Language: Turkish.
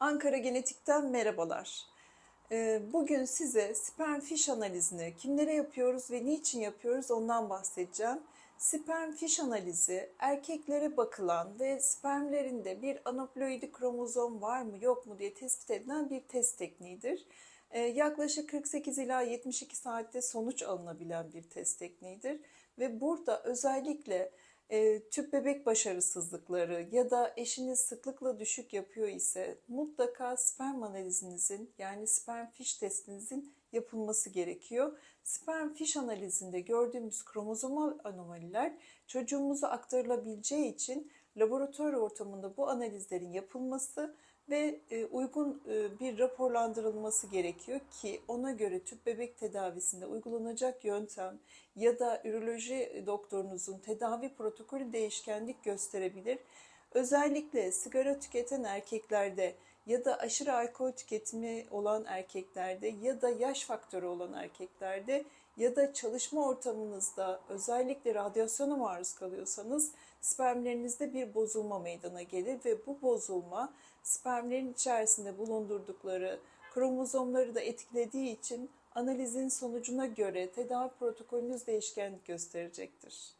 Ankara Genetik'ten merhabalar. Ee, Bugün size sperm fiş analizini kimlere yapıyoruz ve niçin yapıyoruz ondan bahsedeceğim. Sperm fiş analizi erkeklere bakılan ve spermlerinde bir anaploidi kromozom var mı yok mu diye tespit edilen bir test tekniğidir. Ee, Yaklaşık 48 ila 72 saatte sonuç alınabilen bir test tekniğidir ve burada özellikle e, tüp bebek başarısızlıkları ya da eşiniz sıklıkla düşük yapıyor ise mutlaka sperm analizinizin yani sperm fiş testinizin yapılması gerekiyor. Sperm fiş analizinde gördüğümüz kromozomal anomaliler çocuğumuza aktarılabileceği için laboratuvar ortamında bu analizlerin yapılması ve e, uygun e, bir raporlandırılması gerekiyor ki ona göre tüp bebek tedavisinde uygulanacak yöntem ya da üroloji doktorunuzun tedavi protokolü değişkenlik gösterebilir. Özellikle sigara tüketen erkeklerde ya da aşırı alkol tüketimi olan erkeklerde ya da yaş faktörü olan erkeklerde ya da çalışma ortamınızda özellikle radyasyona maruz kalıyorsanız spermlerinizde bir bozulma meydana gelir ve bu bozulma spermlerin içerisinde bulundurdukları kromozomları da etkilediği için analizin sonucuna göre tedavi protokolünüz değişkenlik gösterecektir.